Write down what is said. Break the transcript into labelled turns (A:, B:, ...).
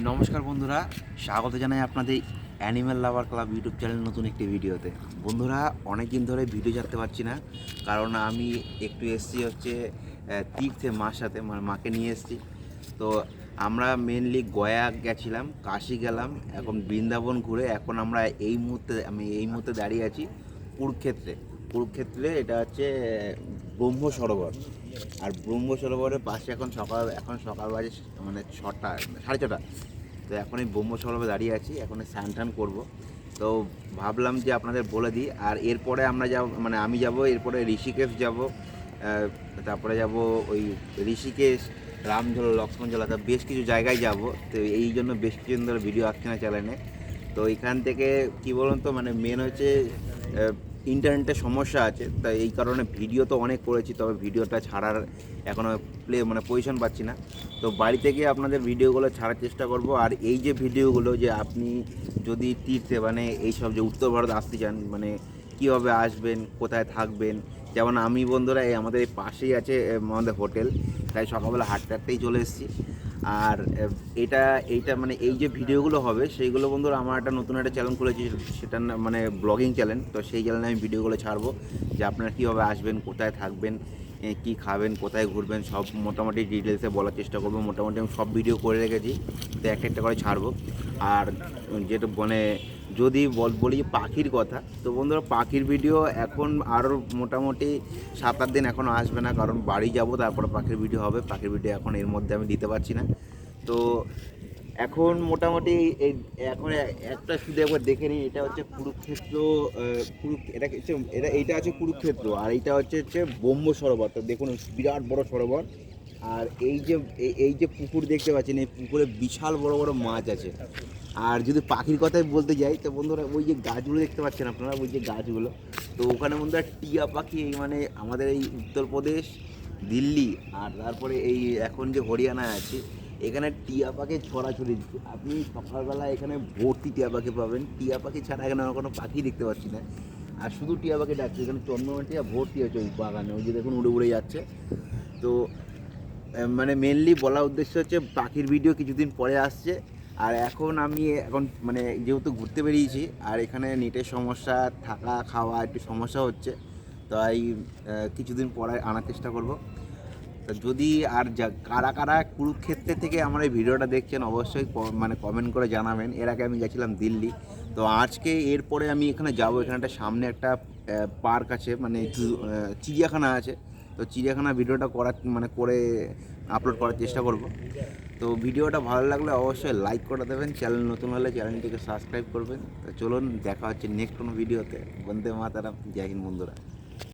A: নমস্কার বন্ধুরা, স্বাগত জানাই আপনাদের animal lover club YouTube channel নতুন একটি ভিডিওতে। বন্ধুরা অনেক দিন ধরে ভিডিও ছাড়তে পারছি না, কারণ আমি একটু এসছি হচ্ছে তীর্থে মার সাথে মানে মাকে নিয়ে এসছি। তো আমরা মেনলি গয়া গেছিলাম, কাশি গেলাম, এখন বৃন্দাবন ঘুরে এখন আমরা এই মুহূর্তে, আমি এই মুহূর্তে দাঁড়িয়ে আছি কুরুক্ষেত্রে। কুরুক্ষেত্রে এটা হচ্ছে ব্রহ্ম সরোবর। আর ব্রহ্ম সরোবরের পাশে এখন সকাল এখন সকাল বাজে মানে ছটা, সাড়ে ছটা। তো এখন এই ব্রহ্ম সরোবরে দাঁড়িয়ে আছি, এখন স্নান টান করব। তো ভাবলাম যে আপনাদের বলে দিই, আর এরপরে আমরা যাব মানে আমি যাব, এরপরে ঋষিকেশ যাব তারপরে যাব ওই ঋষিকেশ, রামঝোলা, লক্ষ্মণঝোলা, তা বেশ কিছু জায়গায় যাব। তো এই জন্য বেশ কিছুদিন ধরে ভিডিও আসছে না চ্যানেলে তো এখান থেকে কি বলুন তো মানে মেন হচ্ছে আহ, ইন্টারনেটের সমস্যা আছে তাই এই কারণে ভিডিও তো অনেক করেছি তবে ভিডিওটা ছাড়ার এখনও প্লে মানে পজিশন পাচ্ছি না। তো বাড়ি থেকে আপনাদের ভিডিওগুলো ছাড়ার চেষ্টা করব আর এই যে ভিডিওগুলো যে আপনি যদি তীর্থে মানে এই সব যে উত্তর ভারত আসতে চান মানে কীভাবে আসবেন কোথায় থাকবেন যেমন আমি বন্ধুরা এই আমাদের এই পাশেই আছে আমাদের হোটেল তাই সকালবেলা হাঁটতে হাঁটতেই চলে এসেছি। আর এটা, এইটা মানে এই যে ভিডিওগুলো হবে, সেইগুলো বন্ধুরা আমার একটা নতুন একটা চ্যানেল খুলেছি সেটা মানে ব্লগিং চ্যানেল তো সেই চ্যানেলে আমি ভিডিওগুলো ছাড়বো, যে আপনারা কীভাবে আসবেন, কোথায় থাকবেন কী খাবেন, কোথায় ঘুরবেন, সব মোটামুটি ডিটেলসে বলার চেষ্টা করব, মোটামুটি আমি সব ভিডিও করে রেখেছি, তো একটা একটা করে ছাড়বো। আর যেটা মানে যদি বল পাখির কথা, তো বন্ধুরা পাখির ভিডিও এখন আরও মোটামুটি সাত আট দিন এখনও আসবে না, কারণ বাড়ি যাব, তারপরে পাখির ভিডিও হবে, পাখির ভিডিও এখন এর মধ্যে আমি দিতে পারছি না। তো এখন মোটামুটি এই, এখন একটা শুধু একবার দেখে নিই, এটা হচ্ছে কুরুক্ষেত্র কুরু এটা হচ্ছে, এটা এইটা আছে কুরুক্ষেত্র, আর এইটা হচ্ছে হচ্ছে ব্রহ্ম সরোবর, তো দেখুন বিরাট বড় সরোবর, আর এই যে এই যে পুকুর দেখতে পাচ্ছেন, এই পুকুরে বিশাল বড় বড় মাছ আছে। আর যদি পাখির কথাই বলতে যাই, তো বন্ধুরা ওই যে গাছগুলো দেখতে পাচ্ছেন আপনারা, ওই যে গাছগুলো, তো ওখানে বন্ধুরা টিয়া পাখি, এই মানে আমাদের এই উত্তরপ্রদেশ দিল্লি, আর তারপরে এই এখন যে হরিয়ানায় আছে, এখানে টিয়া পাখি ছড়াছড়ি। আপনি সকালবেলা এখানে ভর্তি টিয়া পাখি পাবেন। টিয়া পাখি ছাড়া এখানে আমরা কোনো পাখি দেখতে পাচ্ছি না। আর শুধু টিয়া পাখি ডাকছে, এখানে চন্দ্রমা টিয়া ভর্তি হয়েছে ওই বাগানে, ওই যে দেখুন উড়ে উড়ে যাচ্ছে। তো মানে মেনলি বলার উদ্দেশ্য হচ্ছে পাখির ভিডিও কিছুদিন পরে আসছে। আর এখন আমি এখন মানে যেহেতু ঘুরতে বেরিয়েছি, আর এখানে নেটের সমস্যা, থাকা, খাওয়া একটু সমস্যা হচ্ছে, তাই কিছুদিন পরে আনার চেষ্টা করব। তা যদি আর যা, কারা কারা কুরুক্ষেত্রের থেকে আমার এই ভিডিওটা দেখছেন, অবশ্যই মানে কমেন্ট করে জানাবেন। এর আগে আমি গেছিলাম দিল্লি, তো আজকে এরপরে আমি এখানে যাব। এখানে একটা সামনে একটা পার্ক আছে মানে চিড়িয়াখানা আছে। তো চিড়িয়াখানা ভিডিওটা করার মানে করে আপলোড করার চেষ্টা করব। তো ভিডিওটা ভালো লাগলে অবশ্যই লাইক করে দেবেন চ্যানেল নতুন হলে চ্যানেলটিকে সাবস্ক্রাইব করবেন। তো চলুন, দেখা হচ্ছে নেক্সট কোনো ভিডিওতে বন্দে মাতারাম, জয় হিন্দ বন্ধুরা।